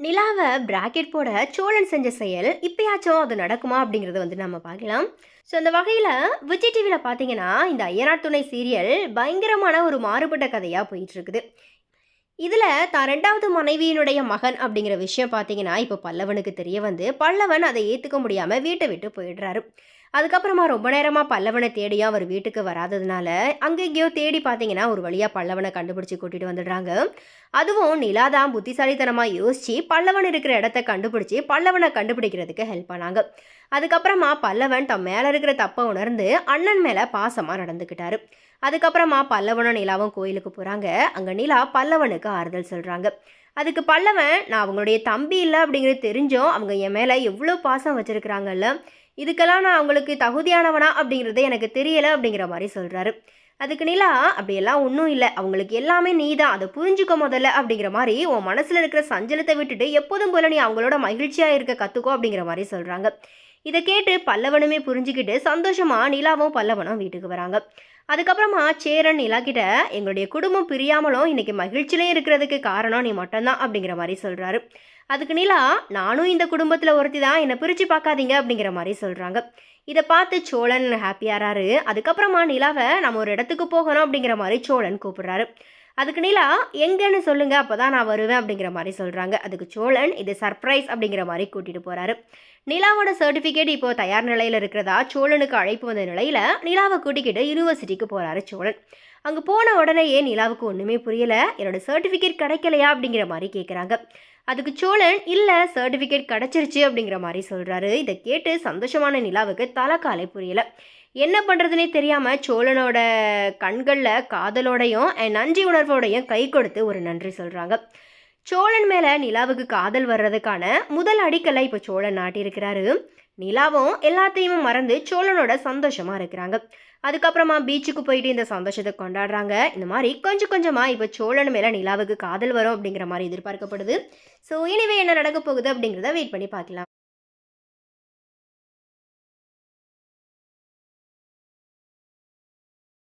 நிலாவை பிராக்கெட் போட சோழன் செஞ்ச செயல் இப்பயாச்சும் அது நடக்குமா அப்படிங்கிறத வந்து நம்ம பார்க்கலாம். ஸோ அந்த வகையில் விஜய் டிவியில் பார்த்தீங்கன்னா இந்த ஐயனார் துணை சீரியல் பயங்கரமான ஒரு மாறுபட்ட கதையாக போயிட்டுருக்குது. இதில் தான் ரெண்டாவது மனைவியினுடைய மகன் அப்படிங்கிற விஷயம் பார்த்தீங்கன்னா இப்போ பல்லவனுக்கு தெரிய வந்து பல்லவன் அதை ஏற்றுக்க முடியாமல் வீட்டை விட்டு போயிடுறாரு. அதுக்கப்புறமா ரொம்ப நேரமாக பல்லவனை தேடியும் அவர் வீட்டுக்கு வராததுனால அங்கெங்கேயோ தேடி பார்த்தீங்கன்னா ஒரு வழியாக பல்லவனை கண்டுபிடிச்சி கூட்டிகிட்டு வந்துடுறாங்க. அதுவும் நிலா தான் புத்திசாலித்தனமாக யோசித்து பல்லவன் இருக்கிற இடத்த கண்டுபிடிச்சி பல்லவனை கண்டுபிடிக்கிறதுக்கு ஹெல்ப் பண்ணாங்க. அதுக்கப்புறமா பல்லவன் தம் மேலே இருக்கிற தப்பை உணர்ந்து அண்ணன் மேலே பாசமாக நடந்துக்கிட்டாரு. அதுக்கப்புறமா பல்லவனும் நிலாவும் கோயிலுக்கு போகிறாங்க அங்கே நிலா பல்லவனுக்கு ஆறுதல் சொல்கிறாங்க அதுக்கு பல்லவன் நான் அவங்களுடைய தம்பி இல்லை அப்படிங்கிறது தெரிஞ்சும் அவங்க என் மேலே எவ்வளோ பாசம் வச்சுருக்கிறாங்கல்ல இதுக்கெல்லாம் நான் அவங்களுக்கு தகுதியானவனா அப்படிங்கிறது எனக்கு தெரியலை அப்படிங்கிற மாதிரி சொல்கிறாரு அதுக்கு நிலா அப்படியெல்லாம் ஒன்றும் இல்லை அவங்களுக்கு எல்லாமே நீ தான் அதை புரிஞ்சுக்க முதல்ல அப்படிங்கிற மாதிரி உன் மனசில் இருக்கிற சஞ்சலத்தை விட்டுட்டு எப்போதும் போல நீ அவங்களோட மகிழ்ச்சியாக இருக்க கற்றுக்கோ அப்படிங்கிற மாதிரி சொல்கிறாங்க இதை கேட்டு பல்லவனுமே புரிஞ்சுக்கிட்டு சந்தோஷமாக நிலாவும் பல்லவனும் வீட்டுக்கு வராங்க. அதுக்கப்புறமா சேரன் நிலா கிட்ட எங்களுடைய குடும்பம் பிரியாமலும் இன்னைக்கு மகிழ்ச்சியிலையும் இருக்கிறதுக்கு காரணம் நீ மட்டும்தான் அப்படிங்கிற மாதிரி சொல்கிறாரு அதுக்கு நிலா நானும் இந்த குடும்பத்தில் ஒருத்தி தான் என்னை பிரித்து பார்க்காதீங்க அப்படிங்கிற மாதிரி சொல்கிறாங்க இதை பார்த்து சோழன் ஹாப்பியாகிறாரு அதுக்கப்புறமா நிலாவை நம்ம ஒரு இடத்துக்கு போகணும் அப்படிங்கிற மாதிரி சோழன் கூப்பிடுறாரு. அதுக்கு நிலா எங்கன்னு சொல்லுங்க அப்பதான் நான் வருவேன் அப்படிங்கிற மாதிரி சொல்கிறாங்க அதுக்கு சோழன் இது சர்ப்ரைஸ் அப்படிங்கிற மாதிரி கூட்டிகிட்டு போகிறாரு நிலாவோட சர்டிஃபிகேட் இப்போ தயார் நிலையில் இருக்கிறதா சோழனுக்கு அழைப்பு வந்த நிலையில் நிலாவை கூட்டிக்கிட்டு யூனிவர்சிட்டிக்கு போகிறாரு சோழன். அங்கே போன உடனேயே நிலாவுக்கு ஒன்றுமே புரியலை. என்னோடய சர்டிஃபிகேட் கிடைக்கலையா? அப்படிங்கிற மாதிரி கேட்குறாங்க அதுக்கு சோழன் இல்லை சர்டிஃபிகேட் கிடச்சிருச்சு அப்படிங்கிற மாதிரி சொல்கிறாரு இதை கேட்டு சந்தோஷமான நிலாவுக்கு தலைக்காலை புரியல. என்ன பண்ணுறதுனே தெரியாமல் சோழனோட கண்களில் காதலோடையும் நன்றி உணர்வோடையும் கை கொடுத்து ஒரு நன்றி சொல்கிறாங்க சோழன் மேலே நிலாவுக்கு காதல் வர்றதுக்கான முதல் அடிக்கலை இப்போ சோழன் நாட்டியிருக்கிறாரு. நிலாவும் எல்லாத்தையும் மறந்து சோழனோட சந்தோஷமாக இருக்கிறாங்க. அதுக்கப்புறமா பீச்சுக்கு போயிட்டு இந்த சந்தோஷத்தை கொண்டாடுறாங்க. இந்த மாதிரி கொஞ்சம் கொஞ்சமாக இப்போ சோழன் மேலே நிலாவுக்கு காதல் வரும் அப்படிங்கிற மாதிரி எதிர்பார்க்கப்படுது. ஸோ இனிவே என்ன நடக்க போகுது அப்படிங்கிறத வெயிட் பண்ணி பார்க்கலாம்.